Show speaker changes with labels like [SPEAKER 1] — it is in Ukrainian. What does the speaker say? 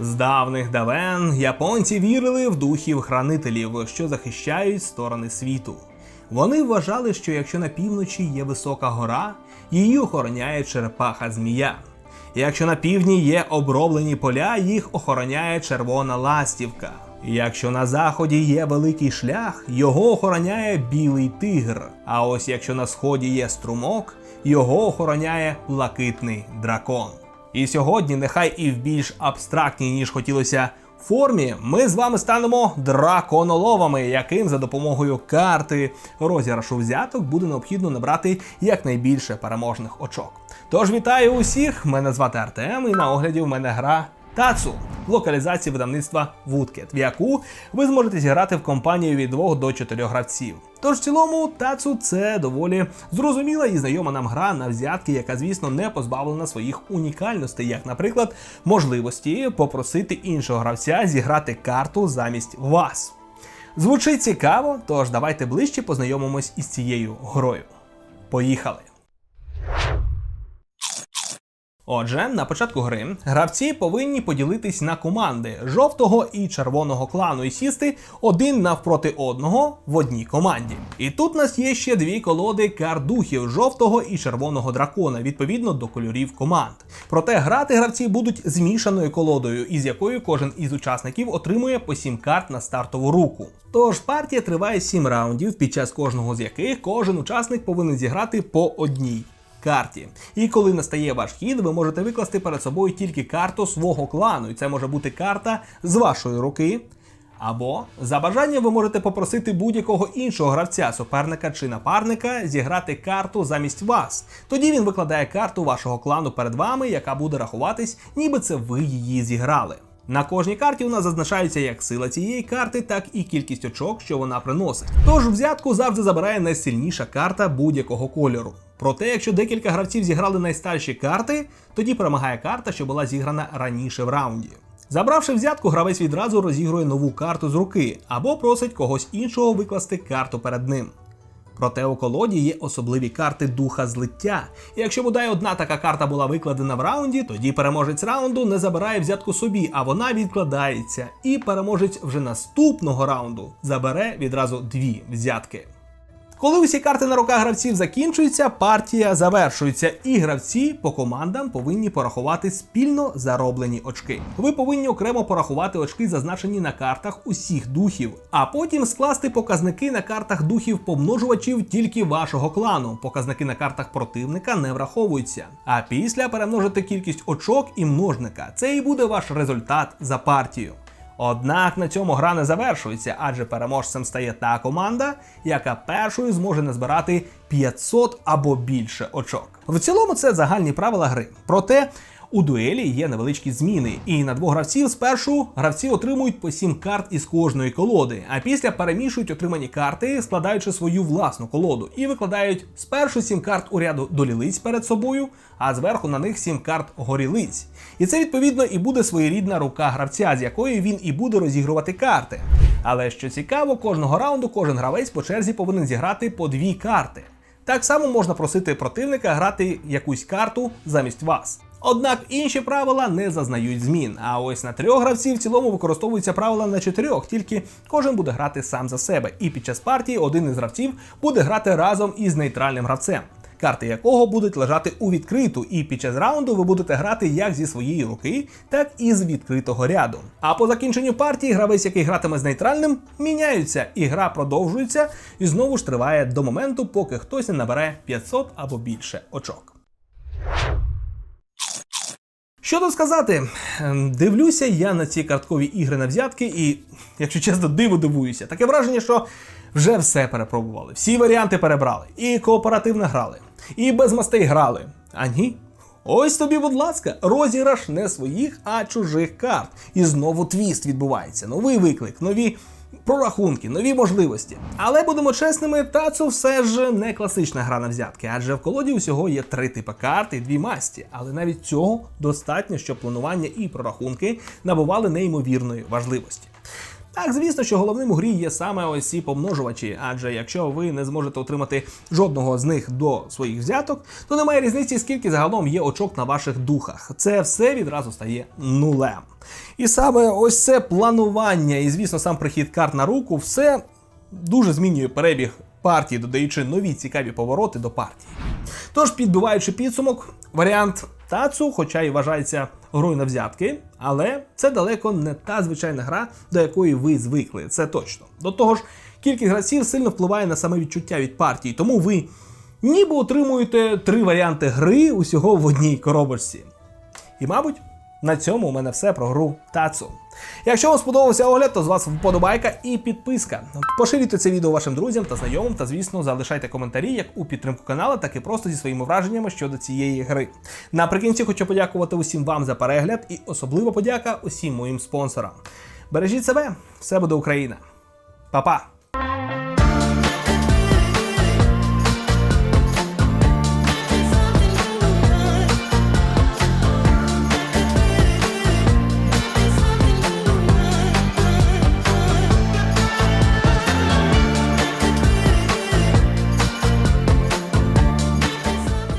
[SPEAKER 1] З давних давен японці вірили в духів хранителів, що захищають сторони світу. Вони вважали, що якщо на півночі є висока гора, її охороняє черепаха змія. Якщо на півдні є оброблені поля, їх охороняє червона ластівка. Якщо на заході є великий шлях, його охороняє білий тигр. А ось якщо на сході є струмок, його охороняє блакитний дракон. І сьогодні, нехай і в більш абстрактній, ніж хотілося формі, ми з вами станемо драконоловами, яким за допомогою карти розіграшу взяток буде необхідно набрати якнайбільше переможних очок. Тож вітаю усіх! Мене звати Артем, і на огляді в мене гра Тацу локалізації видавництва Woodcat, в яку ви зможете зіграти в компанії від 2 до 4 гравців. Тож в цілому Тацу це доволі зрозуміла і знайома нам гра на взятки, яка, звісно, не позбавлена своїх унікальностей, як, наприклад, можливості попросити іншого гравця зіграти карту замість вас. Звучить цікаво, тож давайте ближче познайомимось із цією грою. Поїхали! Отже, на початку гри гравці повинні поділитись на команди жовтого і червоного клану і сісти один навпроти одного в одній команді. І тут у нас є ще дві колоди карт духів жовтого і червоного дракона, відповідно до кольорів команд. Проте грати гравці будуть змішаною колодою, із якою кожен із учасників отримує по 7 карт на стартову руку. Тож партія триває 7 раундів, під час кожного з яких кожен учасник повинен зіграти по одній карті. І коли настає ваш хід, ви можете викласти перед собою тільки карту свого клану, і це може бути карта з вашої руки. Або за бажанням ви можете попросити будь-якого іншого гравця, суперника чи напарника зіграти карту замість вас. Тоді він викладає карту вашого клану перед вами, яка буде рахуватись, ніби це ви її зіграли. На кожній карті у нас зазначається як сила цієї карти, так і кількість очок, що вона приносить. Тож взятку завжди забирає найсильніша карта будь-якого кольору. Проте, якщо декілька гравців зіграли найстарші карти, тоді перемагає карта, що була зіграна раніше в раунді. Забравши взятку, гравець відразу розігрує нову карту з руки або просить когось іншого викласти карту перед ним. Проте у колоді є особливі карти духа злиття. І якщо бодай одна така карта була викладена в раунді, тоді переможець раунду не забирає взятку собі, а вона відкладається. І переможець вже наступного раунду забере відразу дві взятки. Коли усі карти на руках гравців закінчуються, партія завершується, і гравці по командам повинні порахувати спільно зароблені очки. Ви повинні окремо порахувати очки, зазначені на картах усіх духів, а потім скласти показники на картах духів помножувачів тільки вашого клану. Показники на картах противника не враховуються. А після перемножити кількість очок і множника. Це і буде ваш результат за партію. Однак на цьому гра не завершується, адже переможцем стає та команда, яка першою зможе назбирати 500 або більше очок. В цілому це загальні правила гри. Проте у дуелі є невеличкі зміни, і на двох гравців спершу гравці отримують по 7 карт із кожної колоди, а після перемішують отримані карти, складаючи свою власну колоду, і викладають спершу 7 карт у ряду долілиць перед собою, а зверху на них 7 карт горілиць. І це відповідно і буде своєрідна рука гравця, з якої він і буде розігрувати карти. Але що цікаво, кожного раунду кожен гравець по черзі повинен зіграти по дві карти. Так само можна просити противника грати якусь карту замість вас. Однак інші правила не зазнають змін. А ось на трьох гравців в цілому використовуються правила на чотирьох, тільки кожен буде грати сам за себе. І під час партії один із гравців буде грати разом із нейтральним гравцем. Карти якого будуть лежати у відкриту, і під час раунду ви будете грати як зі своєї руки, так і з відкритого ряду. А по закінченню партії гравець, який гратиме з нейтральним, міняються, і гра продовжується і знову ж триває до моменту, поки хтось не набере 500 або більше очок. Що тут сказати? Ем, Дивлюся я на ці карткові ігри на взятки, і, якщо чесно, диво дивуюся. Таке враження, що вже все перепробували. Всі варіанти перебрали. І кооперативно грали, і без мастей грали. А ні. Ось тобі, будь ласка, розіграш не своїх, а чужих карт. І знову твіст відбувається. Новий виклик, нові прорахунки, нові можливості. Але будемо чесними, Тацу все ж не класична гра на взятки, адже в колоді усього є три типи карт і дві масті. Але навіть цього достатньо, щоб планування і прорахунки набували неймовірної важливості. Так, звісно, що головним у грі є саме ось ці помножувачі, адже якщо ви не зможете отримати жодного з них до своїх взяток, то немає різниці, скільки загалом є очок на ваших духах. Це все відразу стає нулем. І саме ось це планування, і звісно, сам прихід карт на руку, все дуже змінює перебіг партії, додаючи нові цікаві повороти до партії. Тож, підбиваючи підсумок, варіант Тацу, хоча й вважається грою на взятки, але це далеко не та звичайна гра, до якої ви звикли. Це точно. До того ж, кількість гравців сильно впливає на саме відчуття від партії, тому ви ніби отримуєте три варіанти гри усього в одній коробочці. І, мабуть, на цьому у мене все про гру Тацу. Якщо вам сподобався огляд, то з вас вподобайка і підписка. Поширюйте це відео вашим друзям та знайомим, та звісно залишайте коментарі як у підтримку каналу, так і просто зі своїми враженнями щодо цієї гри. Наприкінці хочу подякувати усім вам за перегляд і особливо подяка усім моїм спонсорам. Бережіть себе, все буде Україна. Па-па!